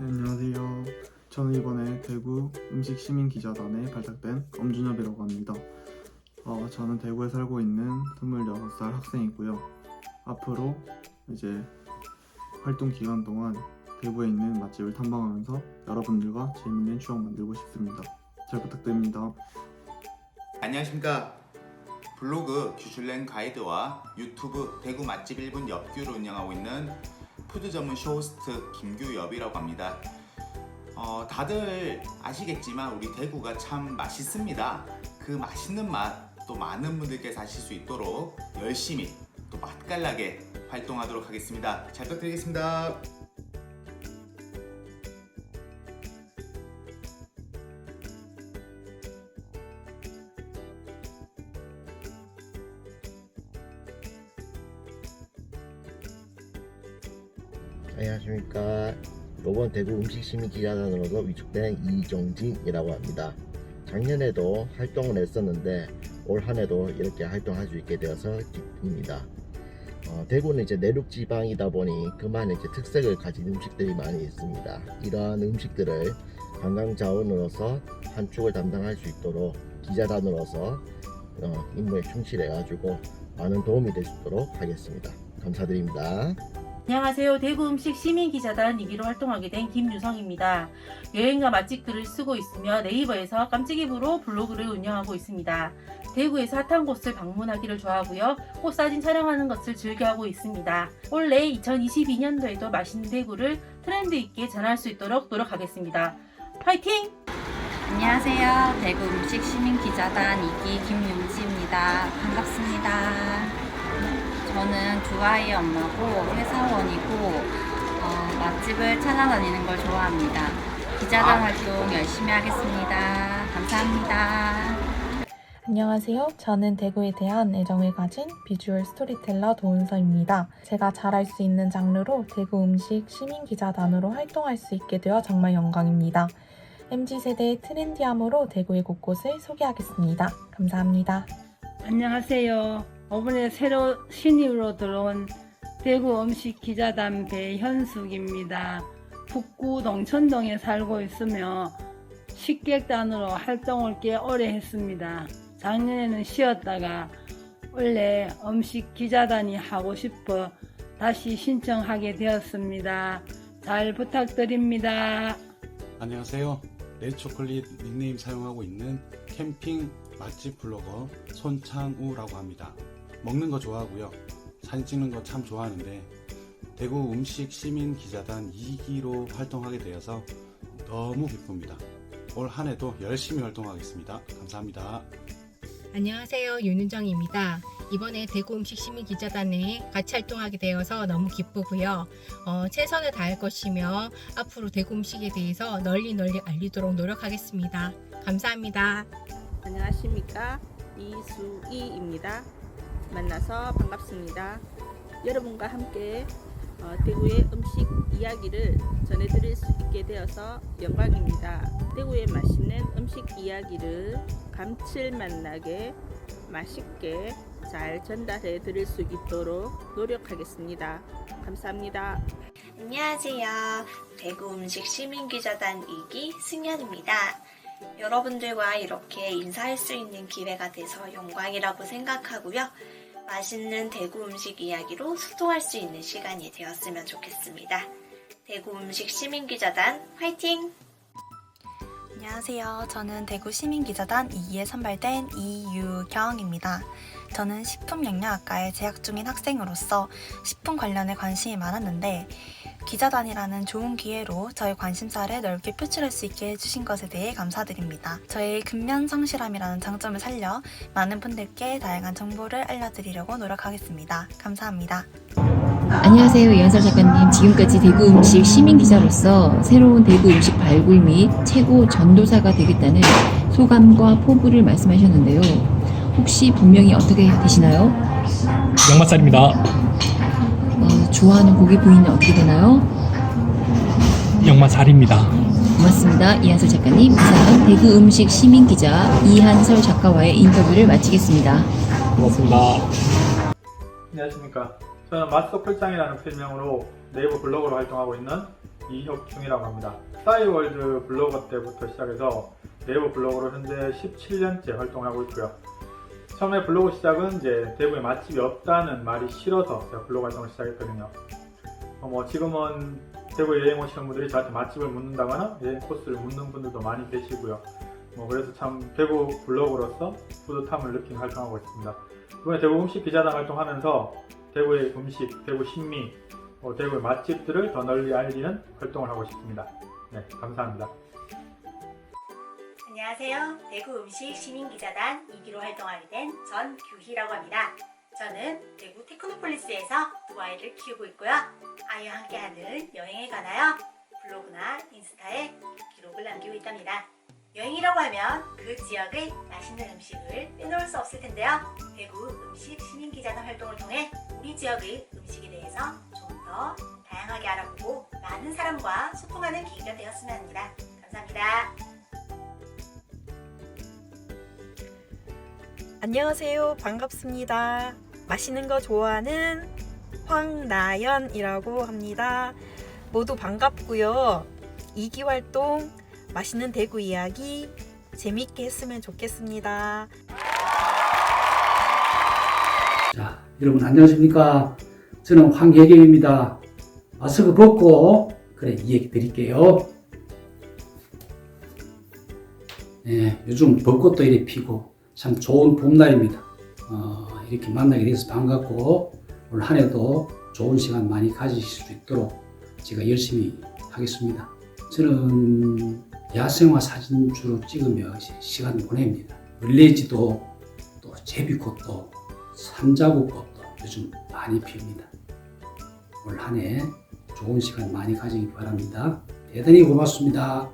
네, 안녕하세요. 저는 이번에 대구 음식 시민 기자단에 발탁된 엄준엽이라고 합니다. 어, 저는 대구에 살고 있는 26살 학생이고요. 앞으로 이제 활동 기간 동안 대구에 있는 맛집을 탐방하면서 여러분들과 재밌는 추억 만들고 싶습니다. 잘 부탁드립니다. 안녕하십니까 블로그 규슐랭 가이드와 유튜브 대구 맛집 1분 엽규를 운영하고 있는 푸드 전문 쇼호스트 김규엽이라고 합니다. 어, 다들 아시겠지만 우리 대구가 참 맛있습니다. 그 맛있는 맛 또 많은 분들께서 아실 수 있도록 열심히 또 맛깔나게 활동하도록 하겠습니다. 잘 부탁드리겠습니다 안녕하십니까. 이번 대구 음식 시민 기자단으로서 위촉된 이정진이라고 합니다. 작년에도 활동을 했었는데 올 한해도 이렇게 활동할 수 있게 되어서 기쁩니다. 어, 대구는 이제 내륙 지방이다 보니 그만의 이제 특색을 가진 음식들이 많이 있습니다. 이러한 음식들을 관광 자원으로서 한 축을 담당할 수 있도록 기자단으로서 어, 임무에 충실해 가지고 많은 도움이 될 수 있도록 하겠습니다. 감사드립니다. 안녕하세요. 대구 음식 시민 기자단 2기로 활동하게 된 김유성입니다. 여행과 맛집 글을 쓰고 있으며 네이버에서 깜찍이부로 블로그를 운영하고 있습니다. 대구에서 핫한 곳을 방문하기를 좋아하고요. 꽃 사진 촬영하는 것을 즐겨하고 있습니다. 올해 2022년도에도 맛있는 대구를 트렌드 있게 전할 수 있도록 노력하겠습니다. 파이팅! 안녕하세요. 대구 음식 시민 기자단 2기 김윤지입니다. 반갑습니다. 저는 두 아이의 엄마고 회사원이고 어, 맛집을 찾아다니는 걸 좋아합니다. 기자단 활동 열심히 하겠습니다. 감사합니다. 안녕하세요. 저는 대구에 대한 애정을 가진 비주얼 스토리텔러 도은서입니다. 제가 잘할 수 있는 장르로 대구 음식 시민 기자단으로 활동할 수 있게 되어 정말 영광입니다. MZ세대의 트렌디함으로 대구의 곳곳을 소개하겠습니다. 감사합니다. 안녕하세요. 이번에 새로 신입으로 들어온 대구 음식 기자단 배현숙입니다. 북구 동천동에 살고 있으며 식객단으로 활동을 꽤 오래 했습니다. 작년에는 쉬었다가 원래 음식 기자단이 하고 싶어 다시 신청하게 되었습니다. 잘 부탁드립니다. 안녕하세요. 레드초콜릿 닉네임 사용하고 있는 캠핑 맛집 블로거 손창우라고 합니다. 먹는 거 좋아하고요. 사진 찍는 거 참 좋아하는데 대구 음식 시민 기자단 2기로 활동하게 되어서 너무 기쁩니다. 올 한 해도 열심히 활동하겠습니다. 감사합니다. 안녕하세요. 윤은정입니다. 이번에 대구 음식 시민 기자단에 같이 활동하게 되어서 너무 기쁘고요. 어, 최선을 다할 것이며 앞으로 대구 음식에 대해서 널리 널리 알리도록 노력하겠습니다. 감사합니다. 안녕하십니까 이수희입니다. 만나서 반갑습니다. 여러분과 함께 어, 대구의 음식 이야기를 전해드릴 수 있게 되어서 영광입니다. 대구의 맛있는 음식 이야기를 감칠맛 나게 맛있게 잘 전달해 드릴 수 있도록 노력하겠습니다. 감사합니다. 안녕하세요. 대구 음식 시민 기자단 2기 승현입니다. 여러분들과 이렇게 인사할 수 있는 기회가 돼서 영광이라고 생각하고요. 맛있는 대구 음식 이야기로 소통할 수 있는 시간이 되었으면 좋겠습니다. 대구 음식 시민기자단 화이팅! 안녕하세요. 저는 대구 시민기자단 2기에 선발된 이유경입니다. 저는 식품영양학과에 재학 중인 학생으로서 식품 관련에 관심이 많았는데 기자단이라는 좋은 기회로 저의 관심사를 넓게 표출할 수 있게 해주신 것에 대해 감사드립니다. 저의 근면 성실함이라는 장점을 살려 많은 분들께 다양한 정보를 알려드리려고 노력하겠습니다. 감사합니다. 안녕하세요. 이한설 작가님. 지금까지 대구 음식 시민 기자로서 새로운 대구 음식 발굴 및 최고 전도사가 되겠다는 소감과 포부를 말씀하셨는데요. 혹시 본명이 어떻게 되시나요? 양맛살입니다. 어, 좋아하는 고기 부위는 어떻게 되나요? 양맛살입니다. 고맙습니다. 이한설 작가님. 이상 대구 음식 시민 기자 이한설 작가와의 인터뷰를 마치겠습니다. 고맙습니다. 안녕하십니까. 저는 맛소 풀장이라는 필명으로 네이버 블로그로 활동하고 있는 이혁중이라고 합니다. 싸이월드 블로거 때부터 시작해서 네이버 블로거로 현재 17년째 활동하고 있고요. 처음에 블로그 시작은 이제 대구에 맛집이 없다는 말이 싫어서 제가 블로그 활동을 시작했거든요. 어, 뭐 지금은 대구 여행 오시는 분들이 저한테 맛집을 묻는다거나 여행 코스를 묻는 분들도 많이 계시고요. 뭐 그래서 참 대구 블로그로서 뿌듯함을 느끼는 활동하고 있습니다. 이번에 대구 음식 기자단 활동하면서 대구의 음식, 대구 신미, 어, 대구의 맛집들을 더 널리 알리는 활동을 하고 싶습니다. 네, 감사합니다. 안녕하세요. 대구 음식 시민기자단 2기로 활동하게 된 전규희라고 합니다. 저는 대구 테크노폴리스에서 두 아이를 키우고 있고요. 아이와 함께하는 여행에 관하여 블로그나 인스타에 기록을 남기고 있답니다. 여행이라고 하면 그 지역의 맛있는 음식을 빼놓을 수 없을 텐데요. 대구 음식 시민기자단 활동을 통해 우리 지역의 음식에 대해서 좀 더 다양하게 알아보고 많은 사람과 소통하는 계기가 되었으면 합니다. 감사합니다. 안녕하세요. 반갑습니다. 맛있는 거 좋아하는 황나연이라고 합니다. 모두 반갑고요. 이기 활동 맛있는 대구 이야기 재밌게 했으면 좋겠습니다. 자, 여러분 안녕하십니까? 저는 황혜경입니다. 마스크 벗고 그래 이 얘기 드릴게요. 예, 요즘 벚꽃도 이렇게 피고 참 좋은 봄날입니다. 어, 이렇게 만나게 돼서 반갑고 올 한 해도 좋은 시간 많이 가지실 수 있도록 제가 열심히 하겠습니다. 저는 야생화 사진 주로 찍으며 시간 보냅니다. 을레지도 또 제비꽃도 삼자국꽃도 요즘 많이 피웁니다. 올 한 해 좋은 시간 많이 가지기 바랍니다. 대단히 고맙습니다.